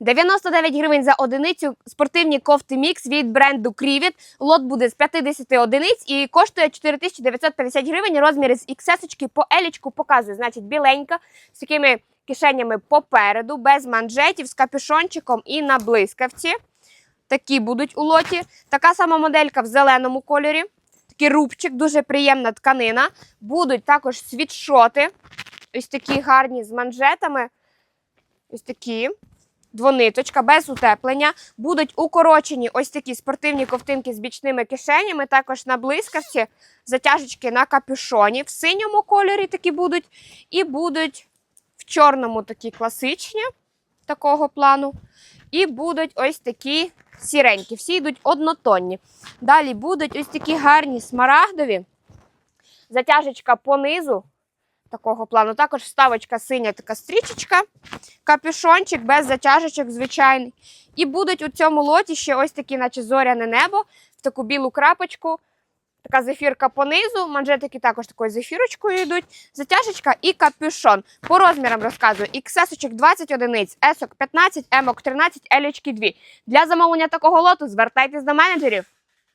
99 гривень за одиницю спортивні кофти мікс від бренду Крівіт. Лот буде з 50 одиниць і коштує 4950 гривень. Розміри з XS по елічку показую. Значить, біленька з такими кишенями попереду, без манжетів, з капюшончиком і на блискавці. Такі будуть у лоті. Така сама моделька в зеленому кольорі. Такий рубчик, дуже приємна тканина. Будуть також світшоти. Ось такі гарні з манжетами. Ось такі. Двониточка без утеплення. Будуть укорочені ось такі спортивні ковтинки з бічними кишенями, також на блискавці, затяжечки на капюшоні. В синьому кольорі такі будуть. І будуть в чорному такі класичні такого плану. І будуть ось такі сіренькі. Всі йдуть однотонні. Далі будуть ось такі гарні смарагдові. Затяжечка понизу такого плану. Також вставочка синя, така стрічечка, капюшончик без затяжечок, звичайний. І будуть у цьому лоті ще ось такі, наче зоряне небо, в таку білу крапочку. Така зефірка понизу, манжетики також такою зефірочкою йдуть, затяжечка і капюшон. По розмірам розказую. XS 20 одиниць, S 15, M 13, L 2. Для замовлення такого лоту звертайтесь до менеджерів.